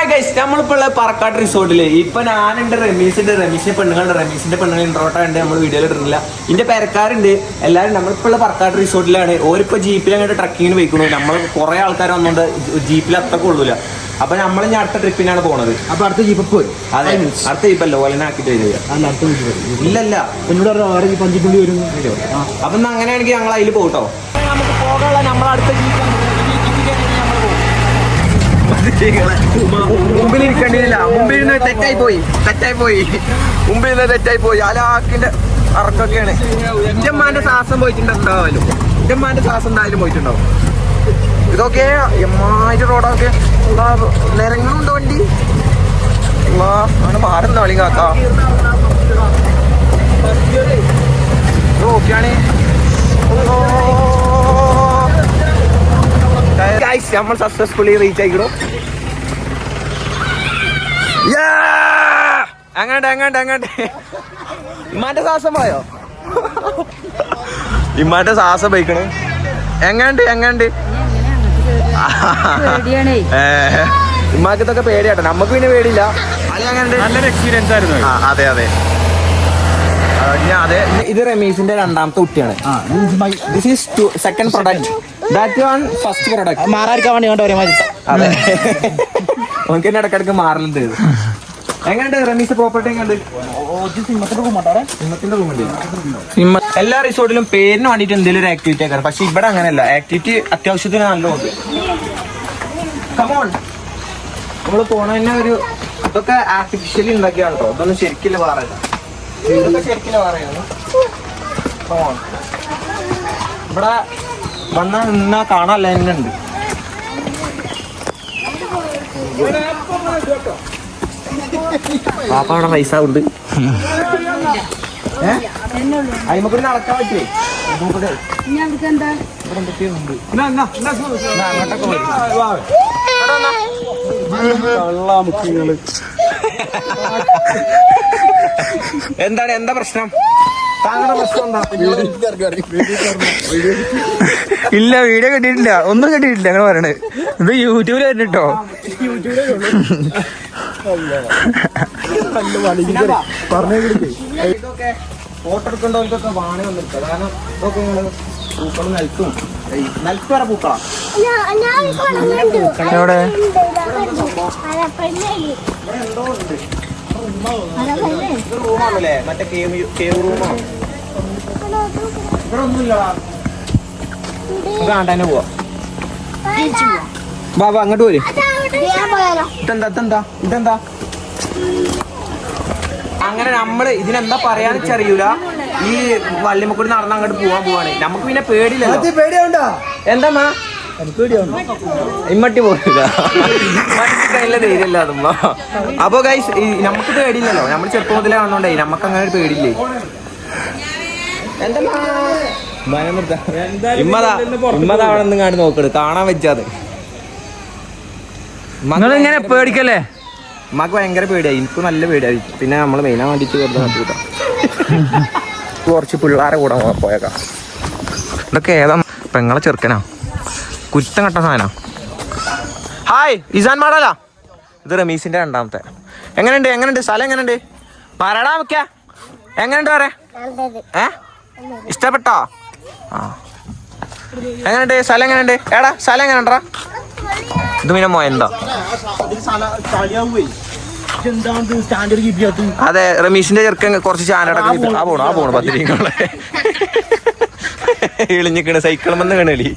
Hi guys നമ്മളിപ്പോ ഉള്ള പറക്കാട്ട് റിസോർട്ടിൽ ഇപ്പൊ ഞാനുണ്ട് റമീസിന്റെ റമീസിന്റെ പെണ്ണുങ്ങളുടെ റമീസിന്റെ പെണ്ണുങ്ങൾ ഇൻട്രോട്ടാ ഉണ്ട് നമ്മൾ വീഡിയോയിൽ ഇടുന്നില്ല. ഇതിന്റെ പെരക്കാരുണ്ട് എല്ലാവരും നമ്മളിപ്പോ ഉള്ള പറക്കാട്ട് റിസോർട്ടിലാണ്. ഓരിപ്പോ ജീപ്പിൽ അങ്ങോട്ട് ട്രക്കിങ്ങിന് പോയിക്കുന്നു നമ്മൾ കുറെ ആൾക്കാർ വന്നുകൊണ്ട് ജീപ്പിൽ അത്ര കൊള്ളൂല. അപ്പൊ നമ്മൾ ഇനി അടുത്ത ട്രിപ്പിനാണ് പോണത്. അപ്പൊ അടുത്ത ജീപ്പ് പോയി. അതെ അടുത്ത ജീപ്പല്ല ഓലനാക്കിട്ട് വരിക. അല്ല അടുത്ത ജീപ്പ് വരും. ഇല്ലല്ല എന്നോട് പറഞ്ഞു ജീപ്പ് അഞ്ച് പുള്ളി വരും. അപ്പൊ എന്നാ അങ്ങനെയാണെങ്കിൽ ഞങ്ങൾ അതിൽ പോകട്ടോ നമുക്ക് പോകാനുള്ള നമ്മൾ അടുത്ത മുമ്പിൽ ഇരിക്കേണ്ടിയില്ല മുമ്പിൽ നിന്ന് തെറ്റായി പോയി തെറ്റായി പോയി മുമ്പിൽ നിന്ന് തെറ്റായി പോയി അലാക്കിന്റെ അറക്കൊക്കെയാണ്. ഇഞ്ചമ്മാന്റെ ശ്വാസം പോയിട്ടുണ്ടാവല്ലോ ഇഞ്ചമ്മാന്റെ ശ്വാസം എന്തായാലും പോയിട്ടുണ്ടാവും. ഇതൊക്കെ എമ്മായിട്ട് റോഡൊക്കെ നിരങ്ങളുണ്ടോ വണ്ടി. ആണ് മാറുന്ന കളി കാക്കാ ഓക്കെയാണ് ഗൈസ് നമ്മൾ സക്സസ്ഫുള്ളി റീച്ച് ആയിക്കണു. അങ്ങോട്ട് അങ്ങോട്ട് അങ്ങോട്ട് ഇമ്മാന്റെ സാഹസം പോയോ? ഇമ്മാന്റെ സാഹസം പോയിക്കണ്. എങ്ങാണ്ട് എങ്ങാണ്ട്? ഇമ്മാക്ക് ഇതൊക്കെ പേടിയാട്ടോ. നമുക്ക് പിന്നെ പേടിയില്ല. അത് എങ്ങാണ്ട്? നല്ലൊരു എക്സ്പീരിയൻസ് ആയിരുന്നു ആ അതെ അതെ. ഇത് റമീസിന്റെ രണ്ടാമത്തെ കുട്ടിയാണ്. This is second product that one first product മാറാതിരിക്കാൻ വേണ്ടി കൊണ്ട് ഒരേ മാതിരി അതെ. നമുക്ക് തന്നെ ഇടക്കിടക്ക് മാറലുണ്ട്. എങ്ങനെയുണ്ട് റമീസ് പ്രോപ്പർട്ടി എല്ലാ റിസോർട്ടിലും പേരിന് വേണ്ടിട്ട് എന്തെങ്കിലും ഒരു ആക്ടിവിറ്റി ആക്കാറ്. പക്ഷെ ഇവിടെ അങ്ങനെയല്ല. ആക്ടിവിറ്റി അത്യാവശ്യത്തിന് നല്ല കമോൺ നമ്മൾ പോണ തന്നെ ഒരു ഇതൊക്കെ ആർട്ടിഫിഷ്യലി ഉണ്ടാക്കിയാണ് കേട്ടോ ഇതൊന്നും ശരിക്കില്ല പാറല്ല ഇതൊക്കെ ശരിക്കില്ല പാറയാണ് കമോൺ ഇവിടെ വന്നാ നിന്നാ കാണാല്ല എന്നെ ഉണ്ട് പാപ്പാടെ പൈസ ഉണ്ട്. അയിമക്കൂടി നടക്കാൻ പറ്റേ അങ്ങോട്ടൊക്കെ. എന്താണ് എന്താ പ്രശ്നം? താങ്കളുടെ പ്രശ്നം എന്താ? ഇല്ല വീഡിയോ കിട്ടിയിട്ടില്ല ഒന്നും കിട്ടിയിട്ടില്ല അങ്ങനെ പറയണേ ഇത് യൂട്യൂബിൽ വരുന്നുട്ടോ ഇതൊക്കെ ഫോട്ടോ എടുക്കേണ്ടവർക്കൊക്കെ വാണി വന്നിട്ട്. കാരണം ഇതൊക്കെ നിങ്ങൾ പൂക്കൾ നിലത്തും നിലത്ത് വരെ എവിടെ? ഇത് റൂമാണല്ലേ? മറ്റേ കേവ് കേവ് റൂമാണ് ഇവിടെ ഒന്നുമില്ലടാ നമുക്ക് ആണ്ടാനെ പോവാ. വാ അങ്ങോട്ട് പോര്. ഇതെന്താ ഇതെന്താ ഇതെന്താ? അങ്ങനെ നമ്മൾ ഇതിനെന്താ പറയാന്ന് വെച്ചറിയൂല. ഈ വള്ളിമക്കൂടി നടന്ന് അങ്ങോട്ട് പോവാൻ പോവാണ്. നമുക്ക് പിന്നെ പേടിയില്ല എന്താ ഇമ്മട്ടി പോകില്ല കയ്യിലെ ധൈര്യമല്ല അതുമ്മ അപ്പൊ ഗൈസ് നമുക്ക് പേടിയില്ലല്ലോ. നമ്മൾ ചെറുപ്പം മുതലേ കാണുന്നോണ്ടേ നമുക്ക് അങ്ങനെ ഒരു പേടിയില്ലേ? എന്താ ഇമ്മതാ ഇമ്മതാ അവിടെ നിന്ന് കാണി നോക്കണ് കാണാൻ വെച്ചാത് ഇങ്ങനെ പേടിക്കല്ലേ? ഉമ്മക്ക് ഭയങ്കര പേടിയായി എനിക്ക് നല്ല പേടിയായി പിന്നെ നമ്മൾ മെയിനാ വേണ്ടിട്ട് വെറുതെ നട്ടുകൂട്ടാ കുറച്ച് പിള്ളേരെ കൂടെ പോയേക്കാം. ഇതൊക്കെ ഏതാ? പെങ്ങളെ ചെറുക്കനാ? കുറ്റം കട്ട സാധന. ഹായ് ഇസാൻ മാടാല ഇത് റമീസിന്റെ രണ്ടാമത്തെ. എങ്ങനെയുണ്ട് എങ്ങനെയുണ്ട്? സ്ഥലം എങ്ങനെയുണ്ട്? മരടാ മുക്ക. എങ്ങനെയുണ്ട് വേറെ ഏ? ഇഷ്ടപ്പെട്ടോ? ആ. എങ്ങനെയുണ്ട്? സ്ഥലം എങ്ങനെയുണ്ട്? എടാ സ്ഥലം എങ്ങനെയുണ്ടാ? ഇത് പിന്നെ മോയന്തോ. അതെ റമീഷിന്റെ ചെറുക്കൻ കുറച്ച് ചാനടൊക്കെ ആ പോണു ആ പോണു പത്തിരി ഇളിഞ്ഞിക്കണ് സൈക്കിൾ വന്ന് കണലി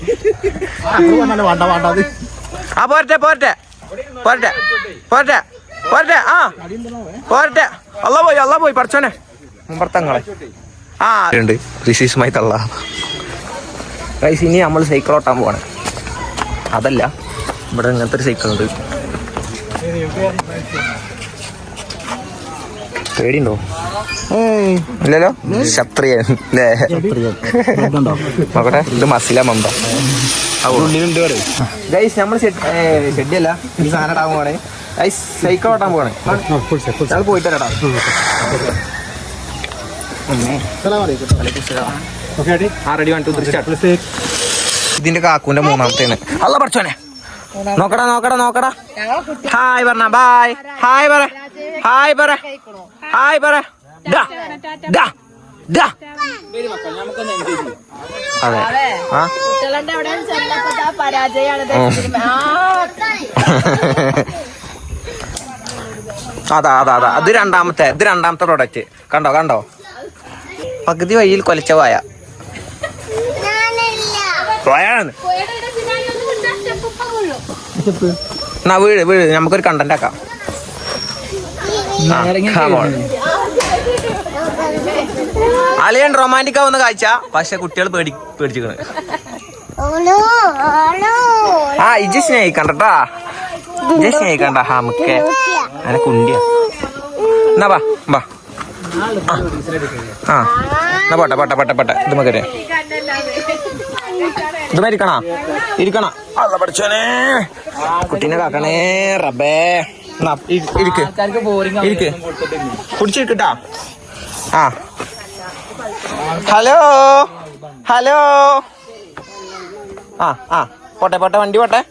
വേണ്ട വേണ്ട അത്. ആ പോരട്ടെ പോരട്ടെ. പോരട്ടെ പോരട്ടെ പോരട്ടെ ആ. പോരട്ടെ. അല്ല പോയി അല്ല പോയി പഠിച്ചോനെ. മുമ്പർത്തങ്ങളെ. ആ. ഉണ്ട്. റിസീസുമായി തള്ള. റൈസ് ഇനി നമ്മൾ സൈക്കിൾ ഓട്ടാൻ പോവാണ്. അതല്ല ഇവിടെ ഇങ്ങനത്തെ ഒരു സൈക്കിൾ ഉണ്ട്. പേടിയുണ്ടോ? ഇല്ലല്ലോ? ക്ഷത്രിയൻ. അല്ലേ നോക്കട്ടെ. ഇത് മസില മന്ത ഗൈസ് നമ്മൾ ഷെഡിയല്ല ഈ സാധനം ഇടാൻ പോവാണ്. ഗൈസ് സൈക്കിൾ ഓട്ടാൻ പോവാണ്. ഞങ്ങൾ പോയിട്ട് വരാം ആ ready one two three start ഇതിന്റെ കാക്കൂന്റെ മൂന്നാമത്തേന്ന് അല്ല പഠിച്ചോനെ. നോക്കടാ നോക്കടാ നോക്കടാ. ഹായ് പറഞ്ഞ. ബായ് ഹായ് പറ. ഹായ് പറ. ഹായ് പറ. ഡാ അതെ. ആ? അതാ അതാ അതാ. അത് രണ്ടാമത്തെ ഇത് രണ്ടാമത്തെ പ്രൊഡക്റ്റ് കണ്ടോ കണ്ടോ? പകുതി വഴിയിൽ കൊലച്ച എന്നാ വീട് വീട് നമുക്കൊരു കണ്ടന്റ് ആക്കാം. അളിയൻ റൊമാന്റിക് ആവുന്ന കാഴ്ച. പക്ഷെ കുട്ടികൾ പേടി പേടിച്ചിക്കണ് ആ ഇജ് സ്നേഹിക്കണ്ടട്ടാ ഇജ് സ്നേഹിക്കണ്ട. ഹാ മുക്കേ. അങ്ങനെ കുണ്ടിയ. എന്നാ ബാ ബാ ആ. എന്നാ പോട്ടെ പോട്ടെ പോട്ടെ പോട്ടെ. ഇത് മകരെ ഇത് ഇരിക്കണ? ഇരിക്കണ? അല്ല പഠിച്ചോനെ. കുട്ടീനെ കാക്കണേ റബേ ഇരിക്ക്. ഇരിക്ക്. കുടിച്ചിരിക്കട്ടാ ആ. ഹലോ. ഹലോ. ആ ആ പോട്ടെ പോട്ടെ വണ്ടി പോട്ടെ.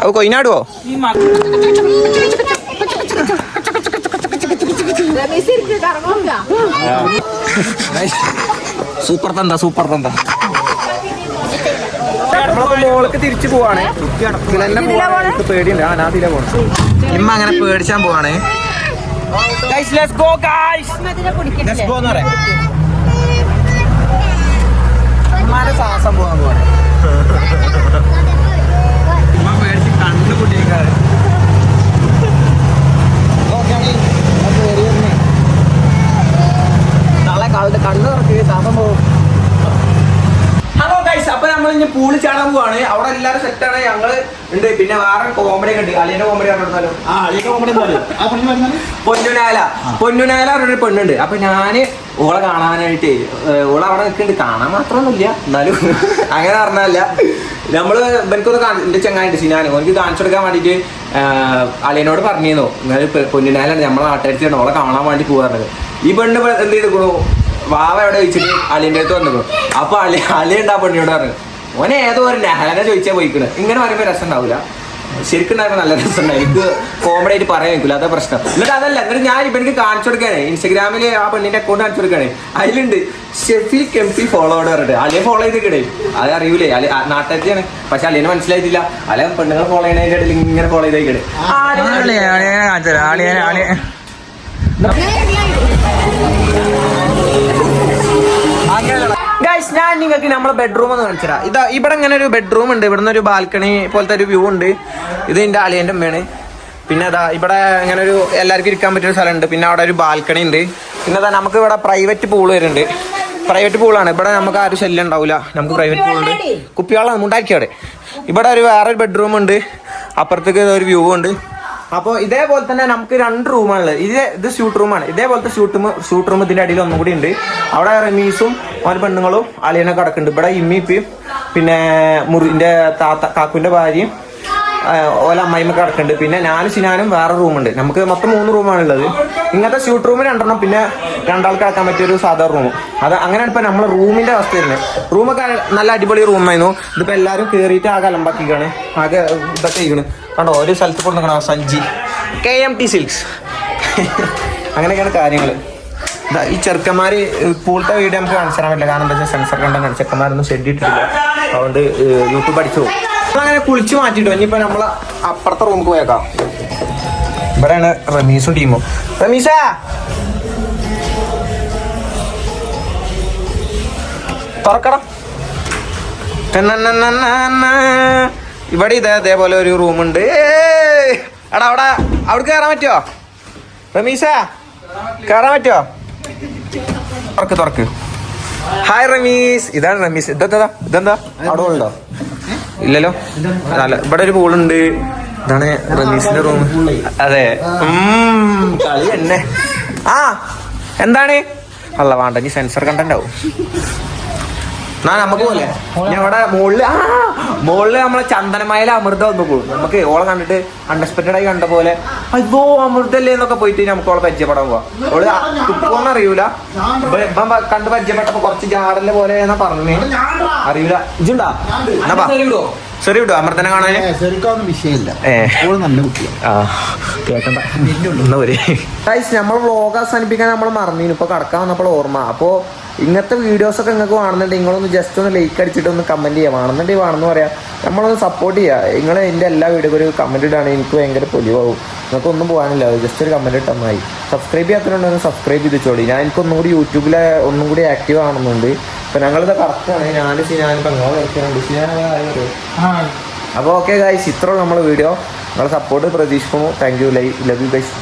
അത് കൊയിനാടുവോ? സൂപ്പർ തന്ത സൂപ്പർ തന്ത. മോൾക്ക് തിരിച്ചു പോവാണ്. പേടിയുണ്ട് ആ ഞാൻ ഇതിലെ പോണം ഇമ്മ അങ്ങനെ പേടിച്ചാൻ പോവാണ്. Guys, let's go, guys. Let's go എന്ന് പറയാം. ഉമ്മാന്റെ സാഹസം പോകാൻ പോവാണ് ഉമ്മ പേടിച്ച് കണ്ണു പൊട്ടിയിരിക്കാറ് നാളെ കാലത്ത് കണ്ണു തുറക്കുക താപം പോകും ഹലോ ഗൈസ് അപ്പൊ നമ്മൾ ഇനി പൂളി ചാടാൻ പോവാണ്. അവിടെ എല്ലാരും സെറ്റ് ആണ്. ഞങ്ങൾ ഉണ്ട്. പിന്നെ വേറെ കോമഡി ഒക്കെ ഉണ്ട്. അളിയന്റെ കോമഡി പറഞ്ഞാലും ആ അളിയൊക്കെ എന്തായാലും ആ പൊന്നുനാല പൊന്നുനാല പറഞ്ഞൊരു പെണ്ണുണ്ട്. അപ്പൊ ഞാൻ ഓളെ കാണാനായിട്ട് ഓളെ അവിടെ നിൽക്കുന്നുണ്ട്. കാണാൻ മാത്രമൊന്നുമില്ല. എന്നാലും അങ്ങനെ പറഞ്ഞല്ല നമ്മൾ ഇവനക്കൊന്ന് കാണി- എന്റെ ചങ്ങായിട്ട് സിനാന്. എനിക്ക് കാണിച്ചു കൊടുക്കാൻ വേണ്ടിട്ട് അളിയനോട് പറഞ്ഞിരുന്നു. എന്നാൽ പൊന്നുനാലാണ് നമ്മളെ നാട്ടുകാരി ഓളെ കാണാൻ വേണ്ടി പോകാറുണ്ട് ഈ പെണ്ണ് ഇപ്പൊ എന്ത് ചെയ്തു വാവ എവിടെ വെച്ചിട്ട് അളിയന്റെ അടുത്ത് വന്നിരുന്നു അപ്പൊ അളി അളി ഉണ്ടാ പെണ്ണിനോട് പറഞ്ഞു. ഓനെ ഏതോ ഒരു ലഹന ചോദിച്ചാ പോയിക്കണ്. ഇങ്ങനെ പറയുമ്പോ രസം ഉണ്ടാവില്ല ശരിക്കും ഉണ്ടായപ്പോ നല്ല രസം എനിക്ക് കോമഡി ആയിട്ട് പറയാൻ വെക്കില്ല അതാ പ്രശ്നം. എന്നിട്ട് അതല്ല എന്നിട്ട് ഞാൻ ഇപ്പൊ എനിക്ക് കാണിച്ചു കൊടുക്കാനേ. ഇൻസ്റ്റാഗ്രാമിൽ ആ പെണ്ണിന്റെ അക്കൗണ്ട് കാണിച്ചു കൊടുക്കാനേ. അതിലുണ്ട് ഷെഫി കെംപി ഫോളോവേഡ് ആണ് അലേ ഫോളോ ചെയ്തിട്ടേ അത് അറിയൂലേ. അല്ലെ നാട്ടാണ് പക്ഷെ അല്ലേനെ മനസ്സിലായിട്ടില്ല. അല്ലെ പെണ്ണുങ്ങൾ ഫോളോ ചെയ്യണതിന്റെ ഇടയിൽ ഇങ്ങനെ ഫോളോ ചെയ്തേക്കണേ. ഗൈസ് ഞാൻ നമ്മളെ ബെഡ്റൂം ഒന്ന് കാണിച്ചു തരാം ഇതാ ഇവിടെ ഇങ്ങനെ ഒരു ബെഡ്റൂം ഉണ്ട്. ഇവിടെ ഒരു ബാൽക്കണി പോലത്തെ ഒരു വ്യൂ ഉണ്ട്. ഇത് എന്റെ അളിയന്റെ അമ്മയാണ് പിന്നെ അതാ ഇവിടെ ഇങ്ങനെ ഒരു എല്ലാവർക്കും ഇരിക്കാൻ പറ്റിയ സ്ഥലമുണ്ട്. പിന്നെ അവിടെ ഒരു ബാൽക്കണി ഉണ്ട്. പിന്നെ അതാ നമുക്ക് ഇവിടെ പ്രൈവറ്റ് പൂൾ വരുന്നുണ്ട്. പ്രൈവറ്റ് പൂളാണ് ഇവിടെ നമുക്ക് ആരും ശല്യം ഉണ്ടാവില്ല നമുക്ക് പ്രൈവറ്റ് പൂൾ ഉണ്ട്. കുപ്പിവെള്ളം അവിടെ. ഇവിടെ ഒരു വേറെ ഒരു ബെഡ്റൂം ഉണ്ട്. അപ്പുറത്തേക്ക് ഒരു വ്യൂ ഉണ്ട്. അപ്പോൾ ഇതേപോലെ തന്നെ നമുക്ക് രണ്ട് റൂമാണുള്ളത് ഇത് ഇത് ഷൂട്ട് റൂമാണ് ഇതേപോലത്തെ ഷൂട്ട് റൂം ഷൂട്ട് റൂം ഇതിന്റെ അടിയിൽ ഒന്നും കൂടി ഉണ്ട്. അവിടെ റമീസും അവന്റെ പെണ്ണുങ്ങളും അളിയനെ കിടക്കുന്നുണ്ട്. ഇവിടെ ഇമ്മിപ്പിയും പിന്നെ മുറിന്റെ താത്ത കാക്കുവിന്റെ ഭാര്യയും ഓല അമ്മായിമ്മ കിടക്കുന്നുണ്ട്. പിന്നെ ഞാനും സിനാനും വേറെ റൂമുണ്ട് നമുക്ക് മൊത്തം മൂന്ന് റൂമാണ് ഉള്ളത്. ഇങ്ങനത്തെ ഷൂട്ട് റൂമിൽ രണ്ടെണ്ണം പിന്നെ രണ്ടാൾക്ക് കിടക്കാൻ പറ്റിയ ഒരു സാധാ റൂം അത് അങ്ങനെയാണ് ഇപ്പൊ നമ്മളെ റൂമിന്റെ അവസ്ഥ വരുന്നത്. റൂമൊക്കെ നല്ല അടിപൊളി റൂമായിരുന്നു ഇതിപ്പോ എല്ലാവരും കയറിയിട്ട് ആകെ അലമ്പാക്കിക്കാണ്. ആകെ ഇതൊക്കെ ചെയ്യണ്. കണ്ടോ ഒരു സ്ഥലത്ത് കൊണ്ടുക്കണോ സഞ്ചി. കെ എം ടി സിൽക്സ് അങ്ങനെയൊക്കെയാണ് കാര്യങ്ങൾ ഈ ചെറുക്കന്മാര് ഇപ്പോഴത്തെ വീഡിയോ നമുക്ക് കാണിച്ചു തരാൻ പറ്റില്ല. കാരണം എന്താ വെച്ചാൽ സെൻസർ കണ്ടാണ് ചെറുക്കന്മാരൊന്നും ഷെഡ് ഇട്ടിട്ടില്ല അതുകൊണ്ട് യൂട്യൂബ് അടിച്ചു പോകും. അങ്ങനെ കുളിച്ച് മാറ്റിട്ടോ ഇനിയിപ്പോ നമ്മൾ അപ്പുറത്തെ റൂമിൽ പോയേക്കാം. ഇവിടെയാണ് റമീസും ടീമും റമീസ! ടന്നന്നന്നന്നന്ന. ഇവിടെ ഇതേ അതേപോലെ ഒരു റൂമുണ്ട് എടാ അവിടെ അവിടെ കയറാൻ പറ്റുമോ റമീസ കയറാൻ പറ്റുമോ തുറക്ക് തുറക്ക്. ഹായ് റമീസ്. ഇതാണ് റമീസ്. ഇതെന്താ ഇതെന്താ? അവിടെ ഉണ്ടോ ഇല്ലല്ലോ? അല്ല ഇവിടെ ഒരു പൂളുണ്ട്. ഇതാണ് റമീസിന്റെ റൂം അതെ. കളി തന്നെ. ആ എന്താണ്? അല്ല വേണ്ട. നീ സെൻസർ കണ്ടന്റ് ആവും. എന്നാ നമുക്ക് പോലെ ഞങ്ങളുടെ മുകളിൽ ആ മുകളിൽ നമ്മളെ ചന്ദനമയിലെ അമൃത ഒന്ന് പോകും. നമുക്ക് ഓളെ കണ്ടിട്ട് അൺഎക്സ്പെക്ടഡ് ആയി കണ്ട പോലെ അയ്യോ അമൃതല്ലേ എന്നൊക്കെ പോയിട്ട് നമുക്ക് ഓളെ പരിചയപ്പെടാൻ പോവാം. ഓൾ തുപ്പോന്ന് അറിയൂല. കണ്ട് പരിചയപ്പെട്ടപ്പോ കുറച്ച് ജാടല്ലേ പോലെ എന്നാ പറഞ്ഞു അറിയൂല. ഇജുണ്ടാ എന്നാ സോറി വിട്ടോ അമർത്തനെ കാണാന് ശരിക്കൊന്നും വിഷയമില്ല. നല്ല കുട്ടിയാണ് നമ്മൾ വ്ളോഗ് അവസാനിപ്പിക്കാൻ നമ്മൾ മറന്നിരുന്നു ഇപ്പൊ കടക്കാൻ വന്നപ്പോൾ ഓർമ്മ. അപ്പോ ഇങ്ങനത്തെ വീഡിയോസ് ഒക്കെ നിങ്ങൾക്ക് വേണമെന്നുണ്ടെങ്കിൽ നിങ്ങളൊന്ന് ജസ്റ്റ് ഒന്ന് ലൈക്ക് അടിച്ചിട്ട് ഒന്ന് കമന്റ് ചെയ്യാം. വേണമെന്നുണ്ടെങ്കിൽ വേണമെന്ന് പറയാം. നമ്മളൊന്ന് സപ്പോർട്ട് ചെയ്യുക നിങ്ങൾ എന്റെ എല്ലാ വീഡിയോ ഒരു കമന്റ് ഇടാണ് എനിക്ക് ഭയങ്കര പൊലിവാകും നിങ്ങൾക്ക് ഒന്നും പോകാനില്ല. ജസ്റ്റ് ഒരു കമന്റ് ഇട്ടാൽ മതി സബ്സ്ക്രൈബ് ചെയ്യാത്തവരുണ്ടെങ്കിൽ സബ്സ്ക്രൈബ് ചെയ്തിച്ചോളി ഞാൻ എനിക്ക് ഒന്നും കൂടി യൂട്യൂബിൽ ഒന്നും കൂടി ആക്റ്റീവ് ആണെന്നുണ്ട്. ഇപ്പം ഞങ്ങളിത് കറക്റ്റാണ് ഞാൻ സിനിമ അപ്പൊ അപ്പോൾ ഓക്കെ ഗായ് ഇത്രയും നമ്മൾ വീഡിയോ നിങ്ങളെ സപ്പോർട്ട് പ്രതീക്ഷിക്കുന്നു. താങ്ക് യു ലൈ ലവ് യു ഗൈസ്